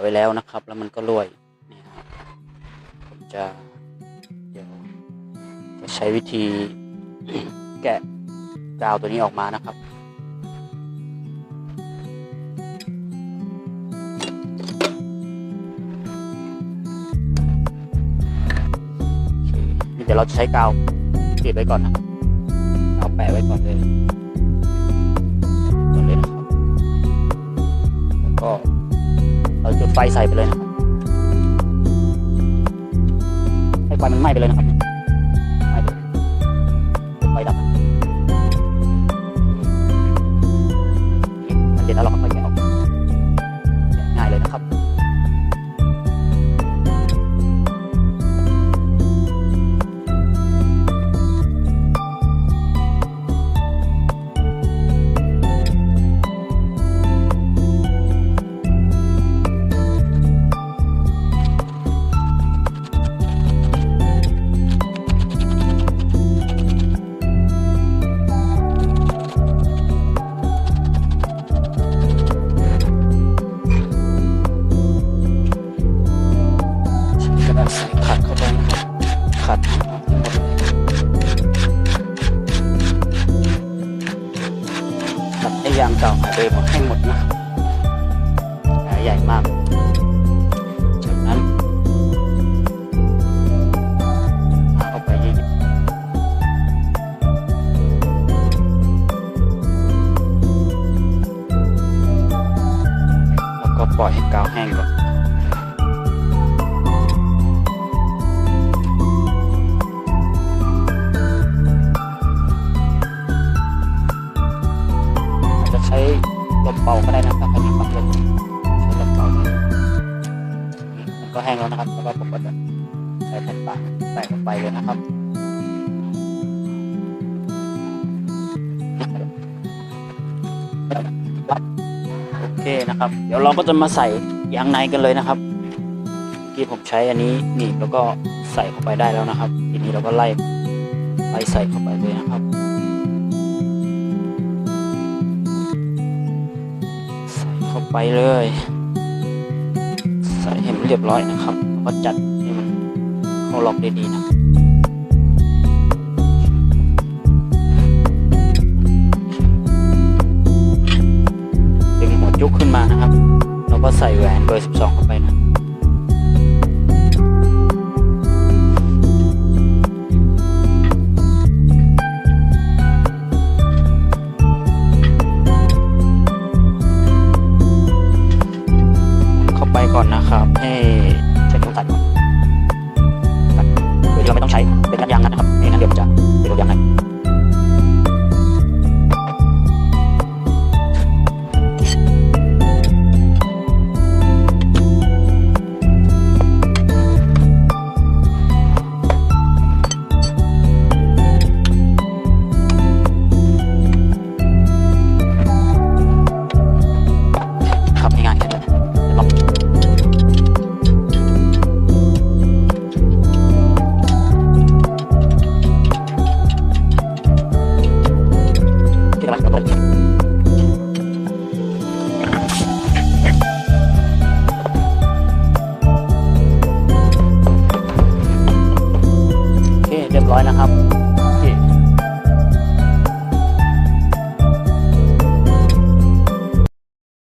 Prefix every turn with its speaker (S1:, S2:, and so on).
S1: ไว้แล้วนะครับ แล้วมันก็ร่วอีกนี่ครับผมจะเดี๋ยวจะใช้วิธีแกะกาวตัวนี้ออกมานะครับเดี๋ยวเราจะใช้กาวติดไว้ก่อนนะครับกาแปะไว้ก่อนเลย ใส่ไปเลยนะครับให้ไฟมันไหม้ไปเลยนะครับไหม้ไปไฟดับมันเด็นแล้วหรอครับ เก่าหมดให้หมดนะครับแผลใหญ่มาก จากนั้นหาเข้าไปเยอะๆแล้วก็ปล่อยให้กาวแห้งก่อน ก็แห้งแล้วนะครับ แล้วก็ผมก็จะใช้แผ่นปากแตะลงไปเลยนะครับโอเคนะครับ เดี๋ยวเราก็จะมาใส่ยางในกันเลยนะครับเมื่อกี้ผมใช้อันนี้หนีบแล้วก็ใส่เข้าไปได้แล้วนะครับ ทีนี้เราก็ไล่ไล่ใส่เข้าไปเลยนะครับ ใส่เข้าไปเลย เรียบร้อยนะครับแล้วก็จัดให้มันเข้าล็อกได้ดีนะ รียบร้อยนะครับ